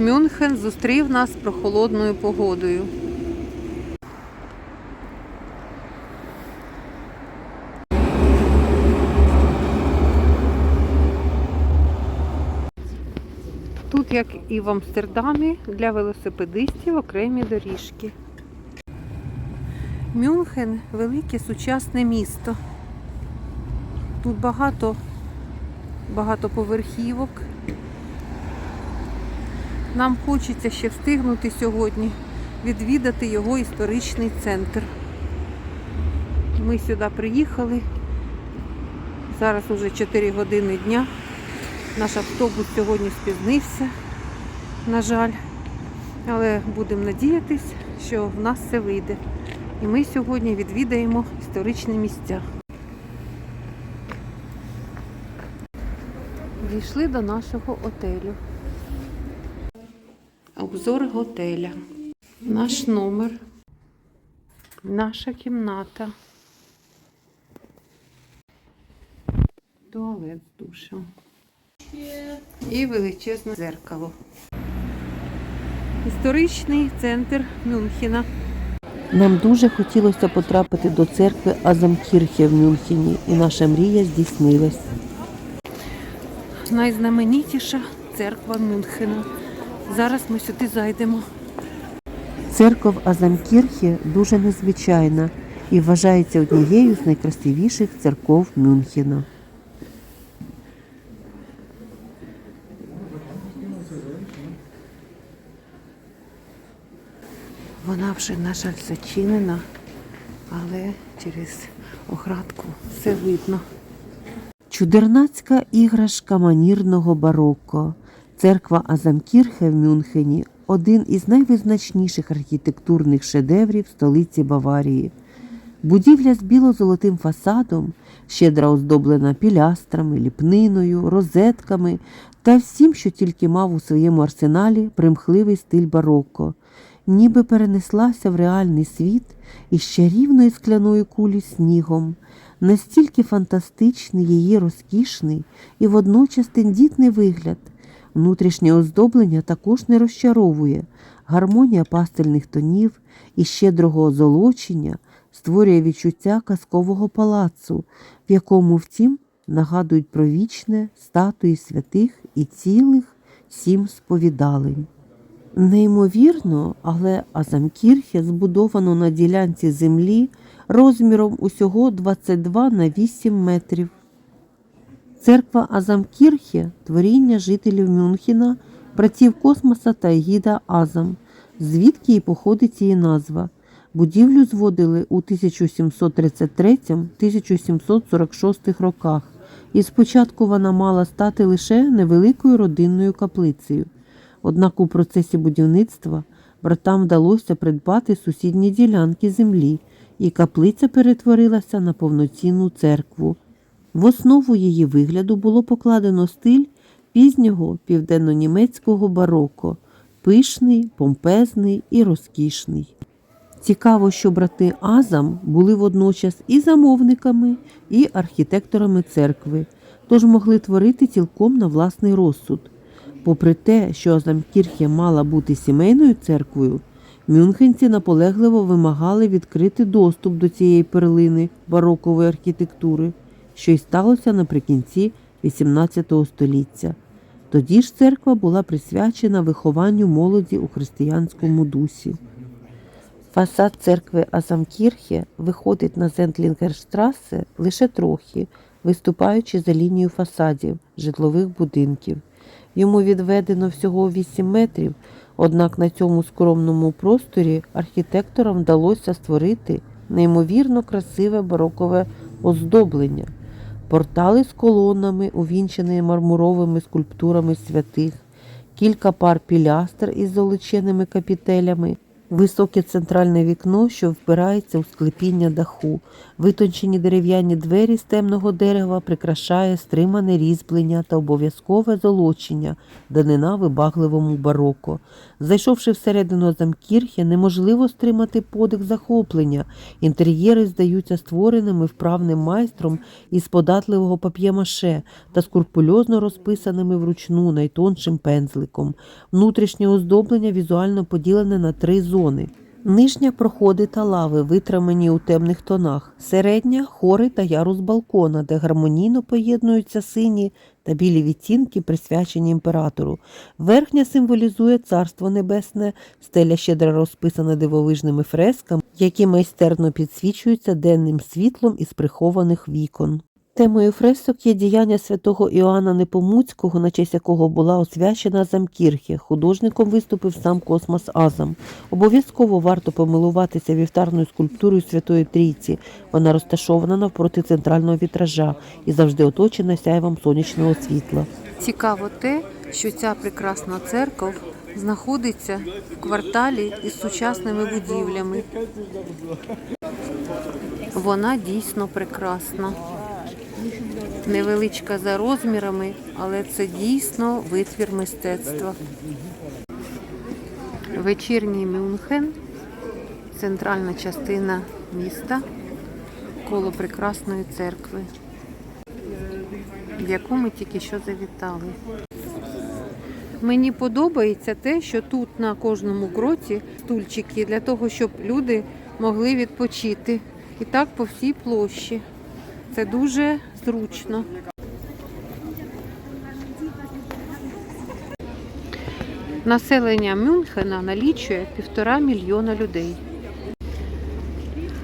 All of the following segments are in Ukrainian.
Мюнхен зустрів нас прохолодною погодою. Тут, як і в Амстердамі, для велосипедистів окремі доріжки. Мюнхен велике сучасне місто. Тут багато багатоповерхівок. Нам хочеться ще встигнути сьогодні відвідати його історичний центр. Ми сюди приїхали. Зараз уже 4 години дня. Наш автобус сьогодні спізнився, на жаль. Але будемо надіятись, що в нас все вийде. І ми сьогодні відвідаємо історичні місця. Дійшли до нашого отелю. Обзор готеля. Наш номер. Наша кімната. Туалет з душем. І величезне дзеркало. Історичний центр Мюнхена. Нам дуже хотілося потрапити до церкви Азамкірхе в Мюнхені, і наша мрія здійснилась. Найзнаменітіша церква Мюнхена. Зараз ми сюди зайдемо. Церква в Азамкірхе дуже незвичайна і вважається однією з найкрасивіших церков Мюнхена. Вона вже, на жаль, зачинена, але через оградку все видно. Чудернацька іграшка манірного бароко. Церква Азамкірхе в Мюнхені один із найвизначніших архітектурних шедеврів столиці Баварії. Будівля з біло-золотим фасадом, щедро оздоблена пілястрами, ліпниною, розетками та всім, що тільки мав у своєму арсеналі примхливий стиль бароко, ніби перенеслася в реальний світ із чарівної скляної кулі снігом. Настільки фантастичний її розкішний і водночас тендітний вигляд. Внутрішнє оздоблення також не розчаровує. Гармонія пастельних тонів і щедрого озолочення створює відчуття казкового палацу, в якому, втім, нагадують про вічне статуї святих і цілих сім сповідалень. Неймовірно, але Азамкірхе збудовано на ділянці землі розміром усього 22 на 8 метрів. Церква Азамкірхе – творіння жителів Мюнхена, братів космоса та гіда Азам, звідки і походить її назва. Будівлю зводили у 1733-1746 роках, і спочатку вона мала стати лише невеликою родинною каплицею. Однак у процесі будівництва братам вдалося придбати сусідні ділянки землі, і каплиця перетворилася на повноцінну церкву. В основу її вигляду було покладено стиль пізнього південно-німецького бароко, пишний, помпезний і розкішний. Цікаво, що брати Азам були водночас і замовниками, і архітекторами церкви, тож могли творити цілком на власний розсуд. Попри те, що Азамкірхе мала бути сімейною церквою, мюнхенці наполегливо вимагали відкрити доступ до цієї перлини барокової архітектури, що й сталося наприкінці XVIII століття. Тоді ж церква була присвячена вихованню молоді у християнському дусі. Фасад церкви Азамкірхе виходить на Зентлінгерштрасе лише трохи, виступаючи за лінією фасадів житлових будинків. Йому відведено всього 8 метрів, однак на цьому скромному просторі архітекторам вдалося створити неймовірно красиве барокове оздоблення, портали з колонами, увінчені мармуровими скульптурами святих, кілька пар пілястр із золоченими капітелями, високе центральне вікно, що впирається у склепіння даху, Витончені дерев'яні двері з темного дерева прикрашає стримане різьблення та обов'язкове золочення, данина вибагливому бароко. Зайшовши всередину замкірхи, неможливо стримати подих захоплення. Інтер'єри здаються створеними вправним майстром із податливого пап'ємаше та скрупульозно розписаними вручну найтоншим пензликом. Внутрішнє оздоблення візуально поділене на три зони. Нижня проходи та лави, витрамані у темних тонах, середня хори та ярус балкона, де гармонійно поєднуються сині та білі відтінки, присвячені імператору. Верхня символізує царство небесне, стеля щедро розписана дивовижними фресками, які майстерно підсвічуються денним світлом із прихованих вікон. Темою фресок є діяння святого Іоанна Непомуцького, на честь якого була освячена замкірхи. Художником виступив сам Космос Азам. Обов'язково варто помилуватися вівтарною скульптурою Святої Трійці. Вона розташована навпроти центрального вітража і завжди оточена сяйвом сонячного світла. Цікаво те, що ця прекрасна церква знаходиться в кварталі із сучасними будівлями. Вона дійсно прекрасна. Невеличка за розмірами, але це дійсно витвір мистецтва. Вечірній Мюнхен, центральна частина міста, коло прекрасної церкви, в яку ми тільки що завітали. Мені подобається те, що тут на кожному кроці стульчики для того, щоб люди могли відпочити. І так по всій площі. Це дуже зручно. Населення Мюнхена налічує півтора мільйона людей.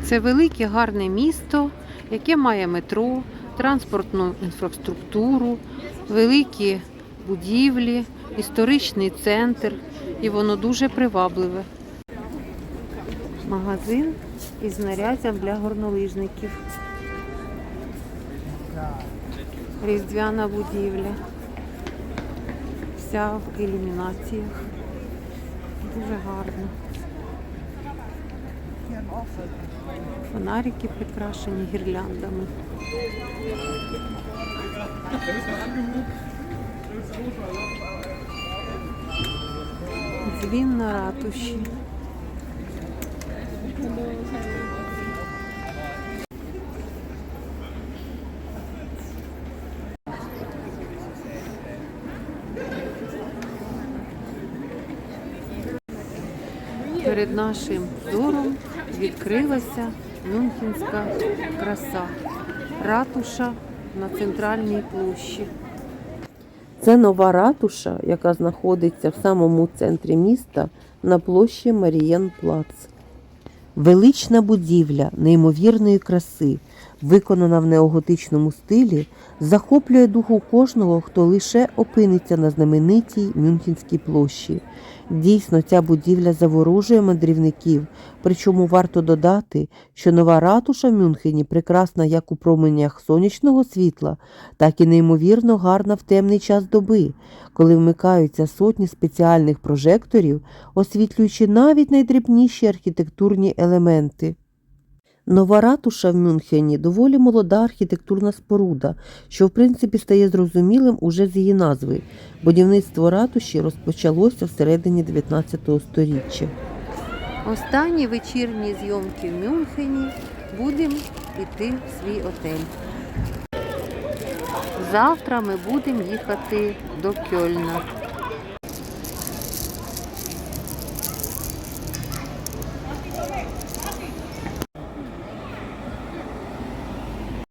Це велике гарне місто, яке має метро, транспортну інфраструктуру, великі будівлі, історичний центр, і воно дуже привабливе. Магазин із знаряддям для горнолижників. Різдвяна будівля. Вся в ілюмінаціях. Дуже гарно. Фонарики прикрашені гірляндами. Дзвін на ратуші. Перед нашим зором відкрилася Мюнхенська краса. Ратуша на центральній площі. Це нова ратуша, яка знаходиться в самому центрі міста на площі Марієн-Плац. Велична будівля неймовірної краси, виконана в неоготичному стилі, захоплює духу кожного, хто лише опиниться на знаменитій Мюнхенській площі. Дійсно, ця будівля заворожує мандрівників, причому варто додати, що нова ратуша в Мюнхені прекрасна як у променях сонячного світла, так і неймовірно гарна в темний час доби, коли вмикаються сотні спеціальних прожекторів, освітлюючи навіть найдрібніші архітектурні елементи. Нова ратуша в Мюнхені доволі молода архітектурна споруда, що в принципі стає зрозумілим уже з її назви. Будівництво ратуші розпочалося всередині 19 століття. Останні вечірні зйомки в Мюнхені будемо йти в свій отель. Завтра ми будемо їхати до Кьольна.